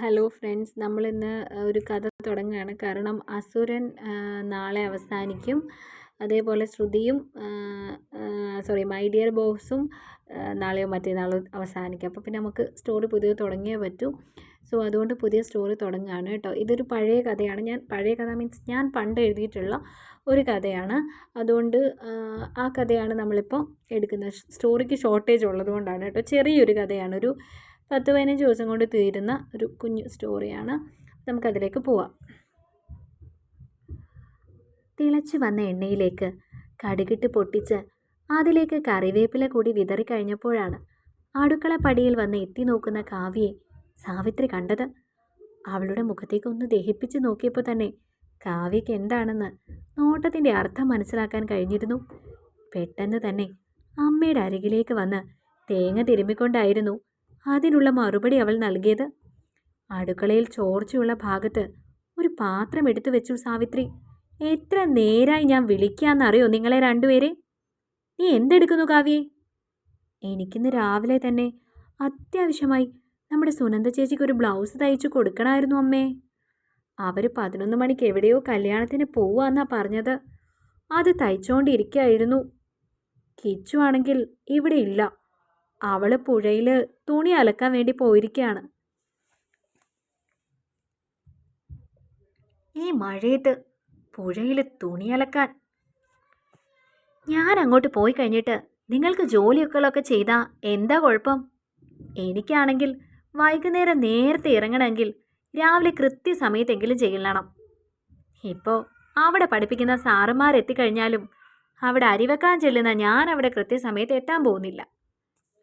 Hello friends നമ്മളിന്ന് ഒരു കഥ തുടങ്ങുകയാണ്. കാരണം അസുരൻ നാളെ അവസാനിക്കും. അതേപോലെ ശ്രുതിയും സോറി മൈ ഡിയർ ബോസും നാളെയോ മറ്റന്നാളോ അവസാനിക്കും. അപ്പോൾ പിന്നെ നമുക്ക് സ്റ്റോറി പുതിയ തുടങ്ങിയേ പറ്റൂ. സോ അതുകൊണ്ട് പുതിയ സ്റ്റോറി തുടങ്ങുകയാണ് കേട്ടോ. ഇതൊരു പഴയ കഥയാണ്. ഞാൻ പഴയ കഥ മീൻസ് ഞാൻ പണ്ട് എഴുതിയിട്ടുള്ള ഒരു കഥയാണ്. അതുകൊണ്ട് ആ കഥയാണ് നമ്മളിപ്പോൾ എടുക്കുന്നത് സ്റ്റോറിക്ക് ഷോർട്ടേജ് ഉള്ളതുകൊണ്ടാണ് കേട്ടോ. ചെറിയൊരു കഥയാണ്. ഒരു പത്ത് പതിനഞ്ച് ദിവസം കൊണ്ട് തീരുന്ന ഒരു കുഞ്ഞു സ്റ്റോറിയാണ്. നമുക്കതിലേക്ക് പോവാം. തിളച്ച് വന്ന എണ്ണയിലേക്ക് കടുകിട്ട് പൊട്ടിച്ച് അതിലേക്ക് കറിവേപ്പില കൂടി വിതറി കഴിഞ്ഞപ്പോഴാണ് അടുക്കള പടിയിൽ വന്ന് എത്തി നോക്കുന്ന കാവ്യയെ സാവിത്രി കണ്ടത്. അവളുടെ മുഖത്തേക്ക് ഒന്ന് ദഹിപ്പിച്ച് നോക്കിയപ്പോൾ തന്നെ കാവ്യയ്ക്ക് എന്താണെന്ന് നോട്ടത്തിന്റെ അർത്ഥം മനസ്സിലാക്കാൻ കഴിഞ്ഞിരുന്നു. പെട്ടെന്ന് തന്നെ അമ്മയുടെ അരികിലേക്ക് വന്ന് തേങ്ങ തിരുമ്മിക്കൊണ്ടായിരുന്നു അതിനുള്ള മറുപടി അവൾ നൽകിയത്. അടുക്കളയിൽ ചോർച്ചയുള്ള ഭാഗത്ത് ഒരു പാത്രം എടുത്തു വെച്ചു സാവിത്രി. എത്ര നേരായി ഞാൻ വിളിക്കാന്നറിയോ നിങ്ങളെ രണ്ടുപേരെ? നീ എന്തെടുക്കുന്നു കാവ്യേ? എനിക്കിന്ന് രാവിലെ തന്നെ അത്യാവശ്യമായി നമ്മുടെ സുനന്ദ ചേച്ചിക്ക് ഒരു ബ്ലൗസ് തയ്ച്ചു കൊടുക്കണമായിരുന്നു അമ്മേ. അവർ പതിനൊന്ന് മണിക്ക് എവിടെയോ കല്യാണത്തിന് പോവാന്നാ പറഞ്ഞത്. അത് തയ്ച്ചോണ്ടിരിക്കായിരുന്നു. കിച്ചു ആണെങ്കിൽ ഇവിടെ ഇല്ല. അവൾ പുഴയിൽ തുണി അലക്കാൻ വേണ്ടി പോയിരിക്കുകയാണ് ഈ മഴയത്ത് പുഴയിൽ തുണി അലക്കാൻ. ഞാൻ അങ്ങോട്ട് പോയി കഴിഞ്ഞിട്ട് നിങ്ങൾക്ക് ജോലിയൊക്കെ ചെയ്താൽ എന്താ കുഴപ്പം? എനിക്കാണെങ്കിൽ വൈകുന്നേരം നേരത്തെ ഇറങ്ങണമെങ്കിൽ രാവിലെ കൃത്യസമയത്തെങ്കിലും ചെയ്യണം. ഇപ്പോൾ അവിടെ പഠിപ്പിക്കുന്ന സാറുമാരെത്തിക്കഴിഞ്ഞാലും അവിടെ അരിവെക്കാൻ ചെല്ലുന്ന ഞാൻ അവിടെ കൃത്യസമയത്ത് എത്താൻ പോകുന്നില്ല.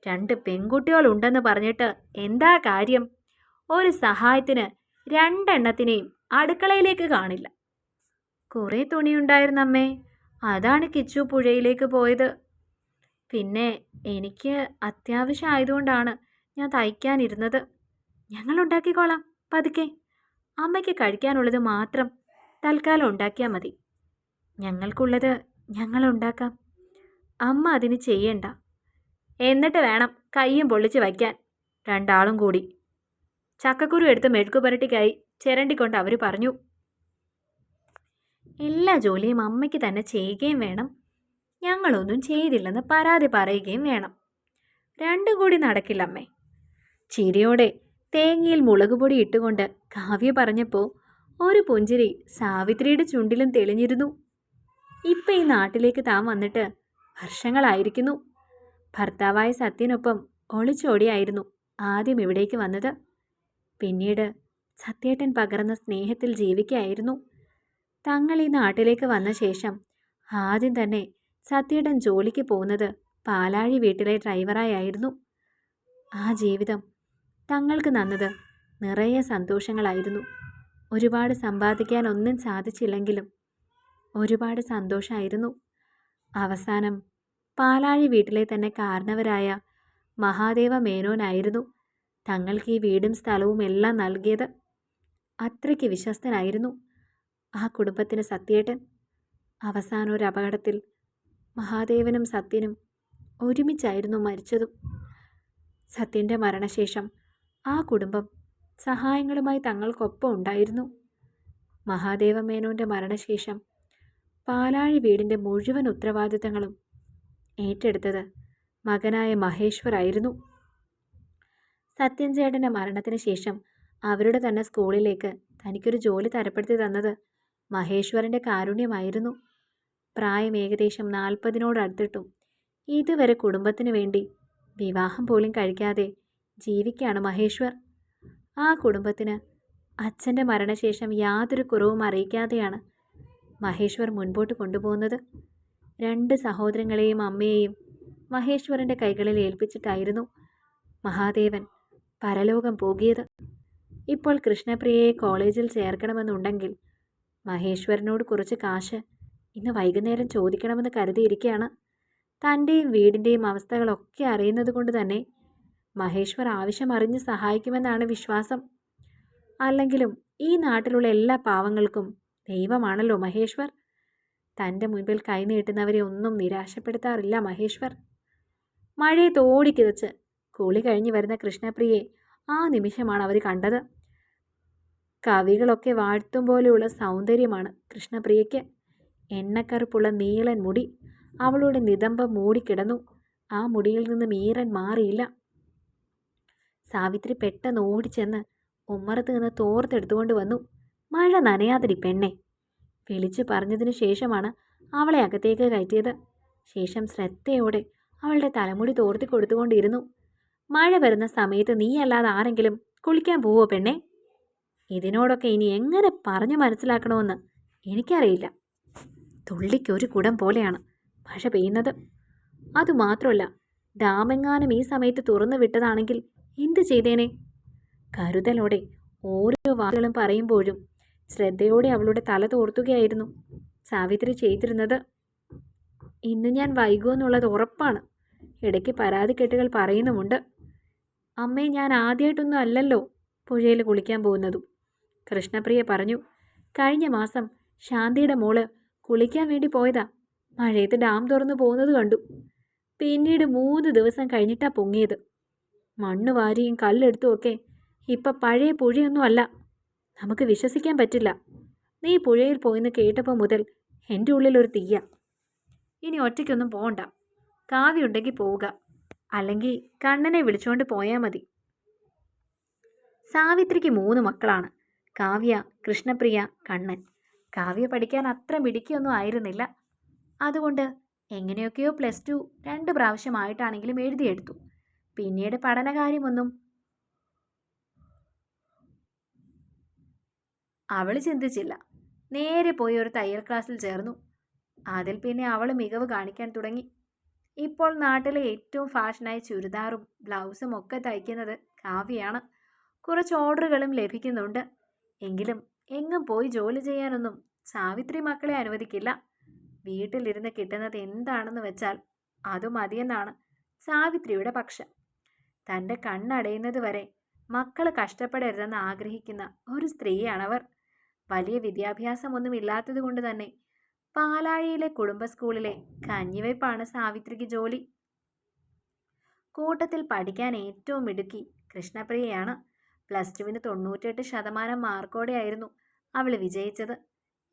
രണ്ട് പെൺകുട്ടികളുണ്ടെന്ന് പറഞ്ഞിട്ട് എന്താ കാര്യം? ഒരു സഹായത്തിന് രണ്ടെണ്ണത്തിനെയും അടുക്കളയിലേക്ക് കാണില്ല. കുറേ തുണിയുണ്ടായിരുന്നമ്മേ അതാണ് കിച്ചു പുഴയിലേക്ക് പോയത്. പിന്നെ എനിക്ക് അത്യാവശ്യമായതുകൊണ്ടാണ് ഞാൻ തയ്ക്കാനിരുന്നത്. ഞങ്ങൾ ഉണ്ടാക്കിക്കോളാം പതുക്കെ. അമ്മയ്ക്ക് കഴിക്കാനുള്ളത് മാത്രം തൽക്കാലം ഉണ്ടാക്കിയാൽ മതി. ഞങ്ങൾക്കുള്ളത് ഞങ്ങൾ ഉണ്ടാക്കാം. അമ്മ അതിന് ചെയ്യണ്ട. എന്നിട്ട് വേണം കയ്യും പൊള്ളിച്ച് വയ്ക്കാൻ. രണ്ടാളും കൂടി. ചക്കക്കുരു എടുത്ത് മെഴുക്കുപരട്ടിക്കായി ചിരണ്ടിക്കൊണ്ട് അവർ പറഞ്ഞു എല്ലാ ജോലിയും അമ്മയ്ക്ക് തന്നെ ചെയ്യുകയും വേണം. ഞങ്ങളൊന്നും ചെയ്തില്ലെന്ന് പരാതി പറയുകയും വേണം. രണ്ടും കൂടി നടക്കില്ല അമ്മേ ചിരിയോടെ തേങ്ങയിൽ മുളക് പൊടി ഇട്ടുകൊണ്ട് കാവ്യ പറഞ്ഞപ്പോൾ ഒരു പുഞ്ചിരി സാവിത്രിയുടെ ചുണ്ടിലും തെളിഞ്ഞിരുന്നു. ഇപ്പം ഈ നാട്ടിലേക്ക് താൻ വന്നിട്ട് വർഷങ്ങളായിരിക്കുന്നു. ഭർത്താവായ സത്യനൊപ്പം ഒളിച്ചോടിയായിരുന്നു ആദ്യം ഇവിടേക്ക് വന്നത്. പിന്നീട് സത്യേട്ടൻ പകർന്ന സ്നേഹത്തിൽ ജീവിക്കായിരുന്നു തങ്ങൾ ഈ നാട്ടിലേക്ക് വന്ന ശേഷം ആദ്യം തന്നെ സത്യേട്ടൻ ജോലിക്ക് പോകുന്നത് പാലാഴി വീട്ടിലെ ഡ്രൈവറായായിരുന്നു. ആ ജീവിതം തങ്ങൾക്ക് നന്നത് നിറയെ സന്തോഷങ്ങളായിരുന്നു. ഒരുപാട് സമ്പാദിക്കാൻ ഒന്നും സാധിച്ചില്ലെങ്കിലും ഒരുപാട് സന്തോഷമായിരുന്നു അവസാനം പാലാഴി വീട്ടിലെ തന്നെ കാരണവരായ മഹാദേവ മേനോനായിരുന്നു. തങ്ങൾക്ക് ഈ വീടും സ്ഥലവും എല്ലാം നൽകിയത് അത്രയ്ക്ക് വിശ്വസ്തനായിരുന്നു ആ കുടുംബത്തിന് സത്യേട്ടൻ. അവസാന ഒരു അപകടത്തിൽ മഹാദേവനും സത്യനും ഒരുമിച്ചായിരുന്നു മരിച്ചതും. സത്യന്റെ മരണശേഷം ആ കുടുംബം സഹായങ്ങളുമായി തങ്ങൾക്കൊപ്പം ഉണ്ടായിരുന്നു. മഹാദേവ മേനോന്റെ മരണശേഷം പാലാഴി വീടിന്റെ മുഴുവൻ ഉത്തരവാദിത്തങ്ങളും ഏറ്റെടുത്തത് മകനായ മഹേശ്വറായിരുന്നു സത്യൻചേട്ടന്റെ മരണത്തിന് ശേഷം അവരുടെ തന്നെ സ്കൂളിലേക്ക് തനിക്കൊരു ജോലി തരപ്പെടുത്തി തന്നത് മഹേശ്വരന്റെ കാരുണ്യമായിരുന്നു. പ്രായം ഏകദേശം നാൽപ്പതിനോടടുത്തിട്ടും ഇതുവരെ കുടുംബത്തിന് വേണ്ടി വിവാഹം പോലും കഴിക്കാതെ ജീവിക്കുകയാണ് മഹേശ്വർ. ആ കുടുംബത്തിന് അച്ഛന്റെ മരണശേഷം യാതൊരു കുറവും അറിയിക്കാതെയാണ് മഹേശ്വർ മുൻപോട്ട് കൊണ്ടുപോകുന്നത്. രണ്ട് സഹോദരങ്ങളെയും അമ്മയെയും മഹേശ്വരന്റെ കൈകളിൽ ഏൽപ്പിച്ചിട്ടായിരുന്നു മഹാദേവൻ പരലോകം പോകിയത്. ഇപ്പോൾ കൃഷ്ണപ്രിയയെ കോളേജിൽ ചേർക്കണമെന്നുണ്ടെങ്കിൽ മഹേശ്വരനോട് കുറച്ച് കാശ് ഇന്ന് വൈകുന്നേരം ചോദിക്കണമെന്ന് കരുതിയിരിക്കുകയാണ് തന്റെയും വീടിന്റെയും അവസ്ഥകളൊക്കെ അറിയുന്നത് കൊണ്ട് തന്നെ മഹേശ്വർ ആവശ്യം അറിഞ്ഞ് സഹായിക്കുമെന്നാണ് വിശ്വാസം. അല്ലെങ്കിലും ഈ നാട്ടിലുള്ള എല്ലാ പാവങ്ങൾക്കും ദൈവമാണല്ലോ മഹേശ്വർ. തന്റെ മുൻപിൽ കൈനീട്ടുന്നവരെ ഒന്നും നിരാശപ്പെടുത്താറില്ല മഹേശ്വർ. മഴയെ തോടിക്കിതച്ച് കുളി കഴിഞ്ഞു വരുന്ന കൃഷ്ണപ്രിയെ ആ നിമിഷമാണ് അവർ കണ്ടത്. കവികളൊക്കെ വാഴ്ത്തും പോലെയുള്ള സൗന്ദര്യമാണ് കൃഷ്ണപ്രിയയ്ക്ക്. എണ്ണക്കറുപ്പുള്ള നീളൻ മുടി അവളുടെ നിതംബം മൂടിക്കിടന്നു. ആ മുടിയിൽ നിന്ന് മീരൻ മാറിയില്ല. സാവിത്രി പെട്ടെന്ന് ഓടിച്ചെന്ന് ഉമ്മറത്ത് നിന്ന് തോർത്തെടുത്തുകൊണ്ട് വന്നു. മഴ നനയാതിരി പെണ്ണെ. വിളിച്ചു പറഞ്ഞതിനു ശേഷമാണ് അവളെ അകത്തേക്ക് കയറ്റിയത്. ശേഷം ശ്രദ്ധയോടെ അവളുടെ തലമുടി തോർത്തി കൊടുത്തുകൊണ്ടിരുന്നു. മഴ വരുന്ന സമയത്ത് നീ അല്ലാതെ ആരെങ്കിലും കുളിക്കാൻ പോവോ പെണ്ണെ? ഇതിനോടൊക്കെ ഇനി എങ്ങനെ പറഞ്ഞു മനസ്സിലാക്കണമെന്ന് എനിക്കറിയില്ല. തുള്ളിക്കൊരു കുടം പോലെയാണ് മഴ പെയ്യുന്നത്. അതുമാത്രമല്ല ഡാമെങ്ങാനും ഈ സമയത്ത് തുറന്നു വിട്ടതാണെങ്കിൽ എന്ത് ചെയ്തേനെ? കരുതലോടെ ഓരോ വാക്കുകളും പറയുമ്പോഴും ശ്രദ്ധയോടെ അവളുടെ തല തോർത്തുകയായിരുന്നു. സാവിത്രി ചെയ്തിരുന്നത് ഇന്ന് ഞാൻ വൈകുമെന്നുള്ളത് ഉറപ്പാണ്. ഇടയ്ക്ക് പരാതിക്കെട്ടുകൾ പറയുന്നുമുണ്ട്. അമ്മേ ഞാൻ ആദ്യമായിട്ടൊന്നും അല്ലല്ലോ പുഴയിൽ കുളിക്കാൻ പോകുന്നതും. കൃഷ്ണപ്രിയ പറഞ്ഞു കഴിഞ്ഞ മാസം ശാന്തിയുടെ മോൾ കുളിക്കാൻ വേണ്ടി പോയതാ. മഴയത്ത് ഡാം തുറന്നു പോകുന്നത് കണ്ടു. പിന്നീട് മൂന്ന് ദിവസം കഴിഞ്ഞിട്ടാ പൊങ്ങിയത്. മണ്ണ് വാരിയും കല്ലെടുത്തും ഒക്കെ ഇപ്പം പഴയ പുഴയൊന്നും അല്ല. നമുക്ക് വിശ്വസിക്കാൻ പറ്റില്ല. നീ പുഴയിൽ പോയിന്ന് കേട്ടപ്പോൾ മുതൽ എന്റെ ഉള്ളിലൊരു തീയ. ഇനി ഒറ്റയ്ക്കൊന്നും പോകണ്ട കാവ്യുണ്ടെങ്കിൽ പോവുക. അല്ലെങ്കിൽ കണ്ണനെ വിളിച്ചുകൊണ്ട് പോയാൽ മതി. സാവിത്രിക്ക് മൂന്ന് മക്കളാണ്. കാവ്യ കൃഷ്ണപ്രിയ കണ്ണൻ. കാവ്യ പഠിക്കാൻ അത്ര മിടുക്കിയൊന്നും ആയിരുന്നില്ല. അതുകൊണ്ട് എങ്ങനെയൊക്കെയോ പ്ലസ് ടു രണ്ട് പ്രാവശ്യമായിട്ടാണെങ്കിലും എഴുതിയെടുത്തു. പിന്നീട് പഠനകാര്യമൊന്നും അവൾ ചിന്തിച്ചില്ല. നേരെ പോയി ഒരു തയ്യൽ ക്ലാസ്സിൽ ചേർന്നു. അതിൽ പിന്നെ അവൾ മികവ് കാണിക്കാൻ തുടങ്ങി. ഇപ്പോൾ നാട്ടിലെ ഏറ്റവും ഫാഷനായ ചുരിദാറും ബ്ലൗസും ഒക്കെ തയ്ക്കുന്നത് കാവ്യയാണ്. കുറച്ച് ഓർഡറുകളും ലഭിക്കുന്നുണ്ട്. എങ്കിലും എങ്ങും പോയി ജോലി ചെയ്യാനൊന്നും സാവിത്രി മക്കളെ അനുവദിക്കില്ല. വീട്ടിലിരുന്ന് കിട്ടുന്നത് എന്താണെന്ന് വെച്ചാൽ അത് മതിയെന്നാണ് സാവിത്രിയുടെ പക്ഷം. തന്റെ കണ്ണടയുന്നത് വരെ മക്കൾ കഷ്ടപ്പെടരുതെന്ന് ആഗ്രഹിക്കുന്ന ഒരു സ്ത്രീയാണവർ. വലിയ വിദ്യാഭ്യാസമൊന്നും ഇല്ലാത്തത് കൊണ്ട് തന്നെ. പാലാഴിയിലെ കുടുംബ സ്കൂളിലെ കഞ്ഞിവയ്പ്പാണ് സാവിത്രിക്ക് ജോലി. കൂട്ടത്തിൽ പഠിക്കാൻ ഏറ്റവും മിടുക്കി കൃഷ്ണപ്രിയയാണ്. പ്ലസ് ടുവിന് തൊണ്ണൂറ്റെട്ട് ശതമാനം മാർക്കോടെ ആയിരുന്നു അവൾ വിജയിച്ചത്.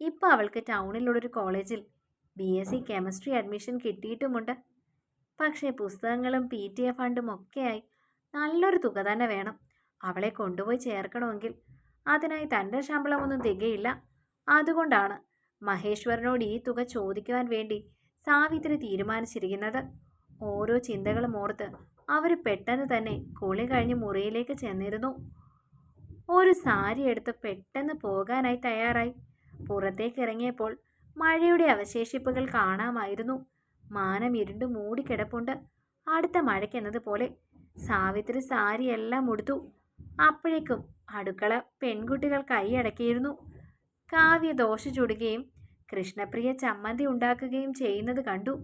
ഇപ്പോൾ അവൾക്ക് ടൗണിലുള്ളൊരു കോളേജിൽ B S C chemistry admission കിട്ടിയിട്ടുമുണ്ട്. പക്ഷേ പുസ്തകങ്ങളും പി ടി എ ഫണ്ടും ഒക്കെയായി നല്ലൊരു തുക തന്നെ വേണം. അവളെ കൊണ്ടുപോയി ചേർക്കണമെങ്കിൽ അതിനായി തന്റെ ശമ്പളമൊന്നും തികയില്ല. അതുകൊണ്ടാണ് മഹേശ്വരനോട് ഈ തുക ചോദിക്കുവാൻ വേണ്ടി സാവിത്രി തീരുമാനിച്ചിരിക്കുന്നത്. ഓരോ ചിന്തകളും ഓർത്ത് അവർ പെട്ടെന്ന് തന്നെ കുളി കഴിഞ്ഞ് മുറിയിലേക്ക് ചെന്നിരുന്നു. ഒരു സാരി എടുത്ത് പെട്ടെന്ന് പോകാനായി തയ്യാറായി. പുറത്തേക്ക് ഇറങ്ങിയപ്പോൾ മഴയുടെ അവശേഷിപ്പുകൾ കാണാമായിരുന്നു. മാനം ഇരുണ്ട് മൂടിക്കിടപ്പുണ്ട് അടുത്ത മഴയ്ക്കെന്നതുപോലെ സാവിത്രി സാരിയെല്ലാം ഉടുത്തു. അപ്പോഴേക്കും അടുക്കള പെൺകുട്ടികൾ കൈയടക്കിയിരുന്നു കാവ്യ ദോശ ചുടുകയും കൃഷ്ണപ്രിയ ചമ്മന്തി ഉണ്ടാക്കുകയും ചെയ്യുന്നത് കണ്ടു.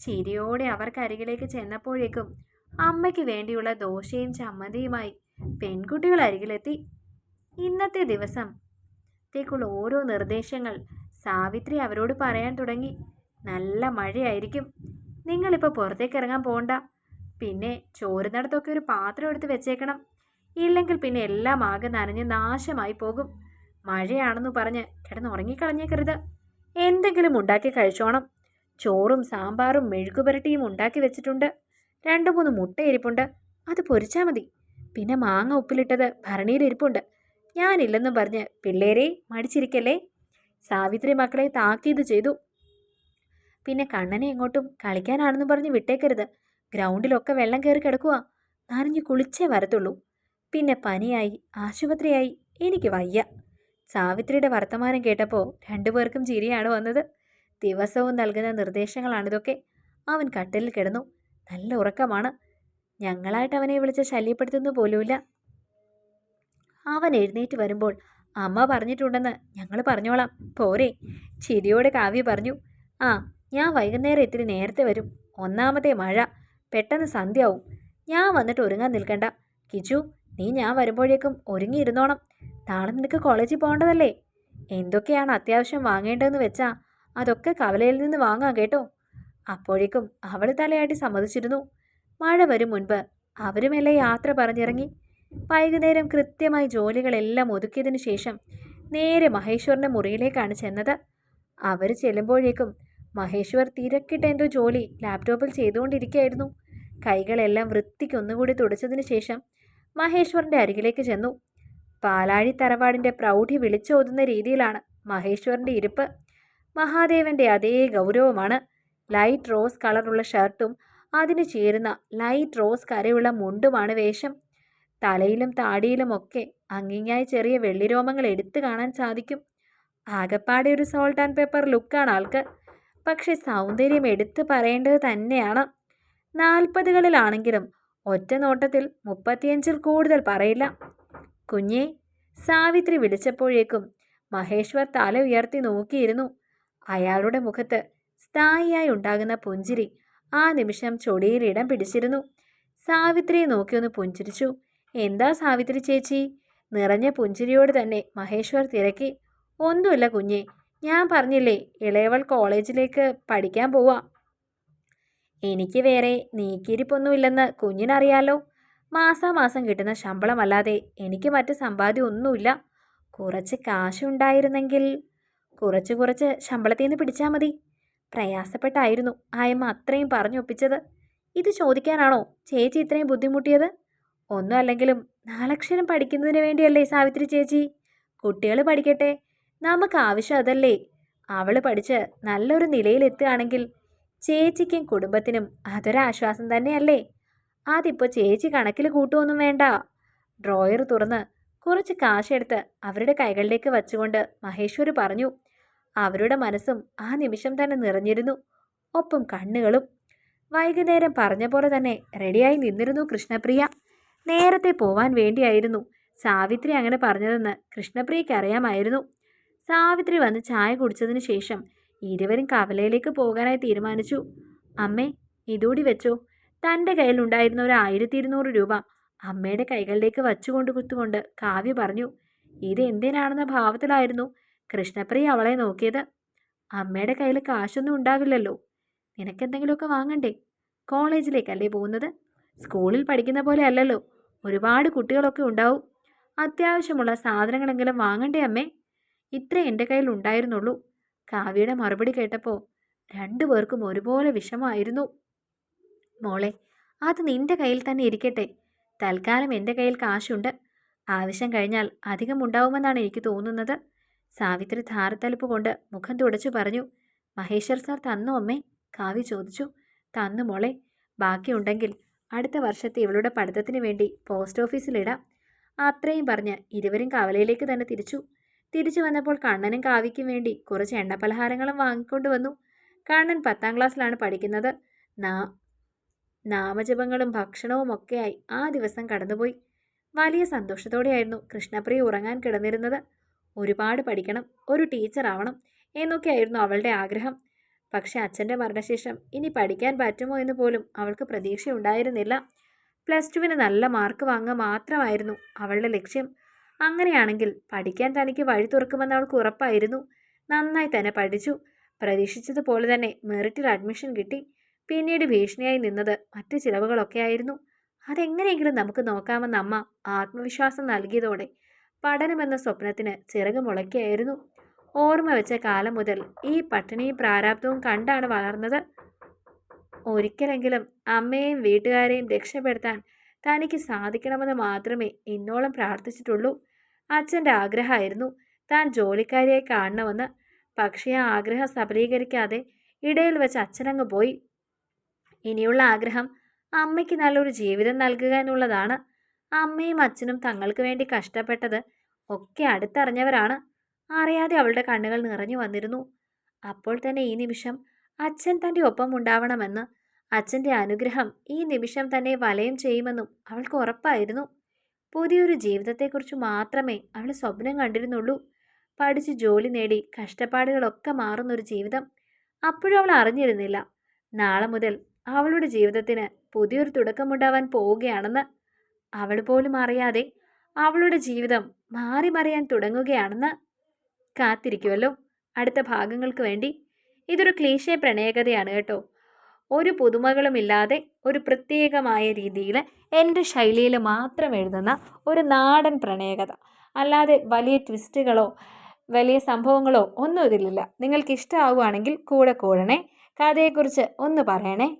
ചിരിയോടെ അവർക്കരികിലേക്ക് ചെന്നപ്പോഴേക്കും അമ്മയ്ക്ക് വേണ്ടിയുള്ള ദോശയും ചമ്മന്തിയുമായി പെൺകുട്ടികൾ അരികിലെത്തി. ഇന്നത്തെ ദിവസം. ത്തേക്കുള്ള ഓരോ നിർദ്ദേശങ്ങൾ സാവിത്രി അവരോട് പറയാൻ തുടങ്ങി. നല്ല മഴയായിരിക്കും. നിങ്ങളിപ്പോൾ പുറത്തേക്ക് ഇറങ്ങാൻ പോകണ്ട പിന്നെ ചോരുന്നിടത്തൊക്കെ ഒരു പാത്രം എടുത്ത് വെച്ചേക്കണം. ഇല്ലെങ്കിൽ പിന്നെ എല്ലാം ആകെ നനഞ്ഞ് നാശമായി പോകും. മഴയാണെന്ന് പറഞ്ഞ് കിടന്ന് ഉറങ്ങിക്കളഞ്ഞേക്കരുത് എന്തെങ്കിലും ഉണ്ടാക്കി കഴിച്ചോണം. ചോറും സാമ്പാറും മെഴുകുപുരട്ടിയും ഉണ്ടാക്കി വെച്ചിട്ടുണ്ട്. രണ്ട് മൂന്ന് മുട്ട ഇരിപ്പുണ്ട് അത് പൊരിച്ചാൽ മതി. പിന്നെ മാങ്ങ ഉപ്പിലിട്ടത് ഭരണിയിൽ ഇരിപ്പുണ്ട്. ഞാനില്ലെന്നും പറഞ്ഞ് പിള്ളേരെ മടിച്ചിരിക്കല്ലേ? സാവിത്രി മക്കളെ താക്കീത് ചെയ്തു. പിന്നെ കണ്ണനെ എങ്ങോട്ടും കളിക്കാനാണെന്ന് പറഞ്ഞ് വിട്ടേക്കരുത്. ഗ്രൗണ്ടിലൊക്കെ വെള്ളം കയറി കിടക്കുക നനഞ്ഞു കുളിച്ചേ വരത്തുള്ളൂ. പിന്നെ പനിയായി ആശുപത്രിയായി എനിക്ക് വയ്യ. സാവിത്രിയുടെ വർത്തമാനം കേട്ടപ്പോൾ രണ്ടുപേർക്കും ചിരിയാണ് വന്നത്. ദിവസവും നൽകുന്ന നിർദ്ദേശങ്ങളാണിതൊക്കെ. അവൻ കട്ടിലിൽ കിടന്നു. നല്ല ഉറക്കമാണ്. ഞങ്ങളായിട്ട് അവനെ വിളിച്ച് ശല്യപ്പെടുത്തുന്നു പോലുമില്ല. അവൻ എഴുന്നേറ്റ് വരുമ്പോൾ അമ്മ പറഞ്ഞിട്ടുണ്ടെന്ന് ഞങ്ങൾ പറഞ്ഞോളാം. പോരെ. ചിരിയോടെ കാവ്യ പറഞ്ഞു. ആ ഞാൻ വൈകുന്നേരം ഇത്തിരി നേരത്തെ വരും. ഒന്നാമത്തെ മഴ. പെട്ടെന്ന് സന്ധ്യയാവും. ഞാൻ വന്നിട്ട് ഒരുങ്ങാൻ നിൽക്കണ്ട. കിച്ചു നീ ഞാൻ വരുമ്പോഴേക്കും ഒരുങ്ങിയിരുന്നോണം. നാളെ നിനക്ക് കോളേജിൽ പോകേണ്ടതല്ലേ? എന്തൊക്കെയാണ് അത്യാവശ്യം വാങ്ങേണ്ടതെന്ന് വെച്ചാൽ അതൊക്കെ കവലയിൽ നിന്ന് വാങ്ങാം കേട്ടോ. അപ്പോഴേക്കും അവൾ തലയാട്ടി സമ്മതിച്ചിരുന്നു. മഴ വരും മുൻപ് അവരുമെല്ലാം യാത്ര പറഞ്ഞിറങ്ങി. വൈകുന്നേരം കൃത്യമായി ജോലികളെല്ലാം ഒതുക്കിയതിനു ശേഷം നേരെ മഹേശ്വറിന്റെ മുറിയിലേക്കാണ് ചെന്നത്. അവർ ചെല്ലുമ്പോഴേക്കും മഹേശ്വർ തിരക്കിട്ട എന്തോ ജോലി ലാപ്ടോപ്പിൽ ചെയ്തുകൊണ്ടിരിക്കുകയായിരുന്നു. കൈകളെല്ലാം വൃത്തിക്ക് ഒന്നുകൂടി തുടച്ചതിന് ശേഷം മഹേശ്വറിന്റെ അരികിലേക്ക് ചെന്നു. പാലാഴി തറവാടിന്റെ പ്രൗഢി വിളിച്ചോതുന്ന രീതിയിലാണ് മഹേശ്വറിന്റെ ഇരിപ്പ്. മഹാദേവന്റെ അതേ ഗൗരവമാണ്. ലൈറ്റ് റോസ് കളറുള്ള ഷർട്ടും അതിന് ചേരുന്ന ലൈറ്റ് റോസ് കരയുള്ള മുണ്ടുമാണ് വേഷം. തലയിലും താടിയിലുമൊക്കെ അങ്ങിങ്ങായി ചെറിയ വെള്ളിരോമങ്ങൾ എടുത്തു കാണാൻ സാധിക്കും. ആകപ്പാടെ ഒരു സോൾട്ട് ആൻഡ് പേപ്പർ ലുക്കാണ് ആൾക്ക്. പക്ഷെ സൗന്ദര്യം എടുത്തു പറയേണ്ടത് തന്നെയാണ്. നാൽപ്പതുകളിലാണെങ്കിലും ഒറ്റ നോട്ടത്തിൽ മുപ്പത്തിയഞ്ചിൽ കൂടുതൽ പറയില്ല. കുഞ്ഞേ സാവിത്രി വിളിച്ചപ്പോഴേക്കും മഹേശ്വർ തല ഉയർത്തി നോക്കിയിരുന്നു. അയാളുടെ മുഖത്ത് സ്ഥായിയായി ഉണ്ടാകുന്ന പുഞ്ചിരി ആ നിമിഷം ചൊടിയിൽ ഇടം പിടിച്ചിരുന്നു. സാവിത്രിയെ നോക്കിയൊന്ന് പുഞ്ചിരിച്ചു. എന്താ സാവിത്രി ചേച്ചി? നിറഞ്ഞ പുഞ്ചിരിയോട് തന്നെ മഹേശ്വർ തിരക്കി. ഒന്നുമില്ല കുഞ്ഞെ ഞാൻ പറഞ്ഞില്ലേ ഇളയവൾ കോളേജിലേക്ക് പഠിക്കാൻ പോവാ. എനിക്ക് വേറെ നീക്കിയിരിപ്പൊന്നുമില്ലെന്ന് കുഞ്ഞിനറിയാലോ. മാസാമാസം കിട്ടുന്ന ശമ്പളമല്ലാതെ എനിക്ക് മറ്റ് സമ്പാദ്യം ഒന്നുമില്ല. കുറച്ച് കാശുണ്ടായിരുന്നെങ്കിൽ കുറച്ച് കുറച്ച് ശമ്പളത്തിൽ നിന്ന് പിടിച്ചാൽ മതി. പ്രയാസപ്പെട്ടായിരുന്നു ആയമ്മ അത്രയും പറഞ്ഞൊപ്പിച്ചത്. ഇത് ചോദിക്കാനാണോ ചേച്ചി ഇത്രയും ബുദ്ധിമുട്ടിയത്? ഒന്നും അല്ലെങ്കിലും നാലക്ഷരം പഠിക്കുന്നതിന് വേണ്ടിയല്ലേ സാവിത്രി ചേച്ചി? കുട്ടികൾ പഠിക്കട്ടെ. നമുക്ക് ആവശ്യം അതല്ലേ. അവൾ പഠിച്ച് നല്ലൊരു നിലയിലെത്തുകയാണെങ്കിൽ ചേച്ചിക്കും കുടുംബത്തിനും അതൊരാശ്വാസം തന്നെയല്ലേ? അതിപ്പോൾ ചേച്ചി കണക്കിൽ കൂട്ടുമൊന്നും വേണ്ട. ഡ്രോയർ തുറന്ന് കുറച്ച് കാശെടുത്ത് അവരുടെ കൈകളിലേക്ക് വച്ചുകൊണ്ട് മഹേശ്വരി പറഞ്ഞു അവരുടെ മനസ്സും ആ നിമിഷം തന്നെ നിറഞ്ഞിരുന്നു. ഒപ്പം കണ്ണുകളും വൈകുന്നേരം പറഞ്ഞ പോലെ തന്നെ റെഡിയായി നിന്നിരുന്നു കൃഷ്ണപ്രിയ. നേരത്തെ പോവാൻ വേണ്ടിയായിരുന്നു സാവിത്രി അങ്ങനെ പറഞ്ഞതെന്ന് കൃഷ്ണപ്രിയയ്ക്ക് അറിയാമായിരുന്നു. സാവിത്രി വന്ന് ചായ കുടിച്ചതിന് ശേഷം ഇരുവരും കവലയിലേക്ക് പോകാനായി തീരുമാനിച്ചു. അമ്മേ ഇതൂടി വെച്ചോ. തന്റെ കയ്യിലുണ്ടായിരുന്ന ഒരു ആയിരത്തി ഇരുന്നൂറ് രൂപ അമ്മയുടെ കൈകളിലേക്ക് വച്ചുകൊണ്ട് കുത്തുകൊണ്ട് കാവ്യ പറഞ്ഞു ഇത് എന്തിനാണെന്ന ഭാവത്തിലായിരുന്നു കൃഷ്ണപ്രിയ അവളെ നോക്കിയത്. അമ്മയുടെ കയ്യിൽ കാശൊന്നും ഉണ്ടാവില്ലല്ലോ. നിനക്കെന്തെങ്കിലുമൊക്കെ വാങ്ങണ്ടേ? കോളേജിലേക്കല്ലേ പോകുന്നത്? സ്കൂളിൽ പഠിക്കുന്ന പോലെ അല്ലല്ലോ. ഒരുപാട് കുട്ടികളൊക്കെ ഉണ്ടാവും. അത്യാവശ്യമുള്ള സാധനങ്ങളെങ്കിലും വാങ്ങണ്ടേ അമ്മേ? ഇത്രേ എന്റെ കയ്യിൽ ഉണ്ടായിരുന്നുള്ളൂ. കാവ്യയുടെ മറുപടി കേട്ടപ്പോൾ രണ്ടുപേർക്കും ഒരുപോലെ വിഷമായിരുന്നു മോളെ അത് നിന്റെ കയ്യിൽ തന്നെ ഇരിക്കട്ടെ. തൽക്കാലം എന്റെ കയ്യിൽ കാശുണ്ട്. ആവശ്യം കഴിഞ്ഞാൽ അധികം ഉണ്ടാവുമെന്നാണ് എനിക്ക് തോന്നുന്നത്. സാവിത്രി ധാരത്തലിപ്പ് കൊണ്ട് മുഖം തുടച്ചു പറഞ്ഞു. മഹേശ്വർ സാർ തന്നു അമ്മേ കാവ്യ ചോദിച്ചു. തന്നു മോളെ. ബാക്കിയുണ്ടെങ്കിൽ അടുത്ത വർഷത്തെ ഇവളുടെ പഠിത്തത്തിന് വേണ്ടി പോസ്റ്റ് ഓഫീസിലിടാം അത്രയും പറഞ്ഞ് ഇരുവരും കവലയിലേക്ക് തന്നെ തിരിച്ചു. തിരിച്ചു വന്നപ്പോൾ കണ്ണനും കാവ്യയ്ക്കും വേണ്ടി കുറച്ച് എണ്ണപ്പലഹാരങ്ങളും വാങ്ങിക്കൊണ്ടു വന്നു. കണ്ണൻ പത്താം ക്ലാസ്സിലാണ് പഠിക്കുന്നത്. നാ നാമജപങ്ങളും ഭക്ഷണവും ഒക്കെയായി ആ ദിവസം കടന്നുപോയി. വലിയ സന്തോഷത്തോടെയായിരുന്നു കൃഷ്ണപ്രിയ ഉറങ്ങാൻ കിടന്നിരുന്നത്. ഒരുപാട് പഠിക്കണം ഒരു ടീച്ചർ ആവണം എന്നൊക്കെയായിരുന്നു അവളുടെ ആഗ്രഹം. പക്ഷെ അച്ഛന്റെ മരണശേഷം ഇനി പഠിക്കാൻ പറ്റുമോ എന്ന് പോലും അവൾക്ക് പ്രതീക്ഷയുണ്ടായിരുന്നില്ല. പ്ലസ് ടുവിന് നല്ല മാർക്ക് വാങ്ങുക മാത്രമായിരുന്നു അവളുടെ ലക്ഷ്യം. അങ്ങനെയാണെങ്കിൽ പഠിക്കാൻ തനിക്ക് വഴി തുറക്കുമെന്ന് അവൾക്ക് ഉറപ്പായിരുന്നു. നന്നായി തന്നെ പഠിച്ചു. പ്രതീക്ഷിച്ചതുപോലെ തന്നെ മെറിറ്റിൽ അഡ്മിഷൻ കിട്ടി. പിന്നീട് ഭീഷണിയായി നിന്നത് മറ്റ് ചിലവുകളൊക്കെ ആയിരുന്നു. അതെങ്ങനെയെങ്കിലും നമുക്ക് നോക്കാമെന്ന് അമ്മ ആത്മവിശ്വാസം നൽകിയതോടെ പഠനമെന്ന സ്വപ്നത്തിന് ചിറക് മുളയ്ക്കായിരുന്നു ഓർമ്മ വെച്ച കാലം മുതൽ ഈ പട്ടിണിയും പ്രാരാബ്ദവും കണ്ടാണ് വളർന്നത്. ഒരിക്കലെങ്കിലും അമ്മയെയും വീട്ടുകാരെയും രക്ഷപ്പെടുത്താൻ തനിക്ക് സാധിക്കണമെന്ന് മാത്രമേ ഇന്നോളം പ്രാർത്ഥിച്ചിട്ടുള്ളൂ. അച്ഛന്റെ ആഗ്രഹമായിരുന്നു. താൻ ജോലിക്കാരിയായി കാണണമെന്ന്. പക്ഷേ ആ ആഗ്രഹം സഫലീകരിക്കാതെ ഇടയിൽ വെച്ച് അച്ഛനങ്ങ് പോയി. ഇനിയുള്ള ആഗ്രഹം അമ്മയ്ക്ക് നല്ലൊരു ജീവിതം നൽകുക എന്നുള്ളതാണ് അമ്മയും അച്ഛനും തങ്ങൾക്ക് വേണ്ടി കഷ്ടപ്പെട്ടത് ഒക്കെ അടുത്തറിഞ്ഞവരാണ്. അറിയാതെ അവളുടെ കണ്ണുകൾ നിറഞ്ഞു വന്നിരുന്നു. അപ്പോൾ തന്നെ ഈ നിമിഷം അച്ഛൻ തന്റെ ഒപ്പം ഉണ്ടാവണമെന്ന് അച്ഛന്റെ അനുഗ്രഹം ഈ നിമിഷം തന്നെ വലയം ചെയ്യുമെന്നും അവൾക്ക് ഉറപ്പായിരുന്നു. പുതിയൊരു ജീവിതത്തെക്കുറിച്ച് മാത്രമേ അവൾ സ്വപ്നം കണ്ടിരുന്നുള്ളൂ. പഠിച്ച് ജോലി നേടി കഷ്ടപ്പാടുകളൊക്കെ മാറുന്നൊരു ജീവിതം അപ്പോഴും അവൾ അറിഞ്ഞിരുന്നില്ല. നാളെ മുതൽ അവളുടെ ജീവിതത്തിന് പുതിയൊരു തുടക്കമുണ്ടാവാൻ പോവുകയാണെന്ന് അവൾ പോലും അറിയാതെ അവളുടെ ജീവിതം മാറി മറിയാൻ തുടങ്ങുകയാണെന്ന് കാത്തിരിക്കുമല്ലോ അടുത്ത ഭാഗങ്ങൾക്ക് വേണ്ടി ഇതൊരു ക്ലീശേ പ്രണയകഥയാണ് കേട്ടോ. ഒരു പുതുമകളുമില്ലാതെ ഒരു പ്രത്യേകമായ രീതിയിൽ എന്റെ ശൈലിയിൽ മാത്രം എഴുതുന്ന ഒരു നാടൻ പ്രണയകഥ. അല്ലാതെ വലിയ ട്വിസ്റ്റുകളോ വലിയ സംഭവങ്ങളോ ഒന്നും ഇതിലില്ല. നിങ്ങൾക്ക് ഇഷ്ടമാവുകയാണെങ്കിൽ കൂടെ കൂടണേ. കഥയെക്കുറിച്ച് ഒന്ന് പറയണേ.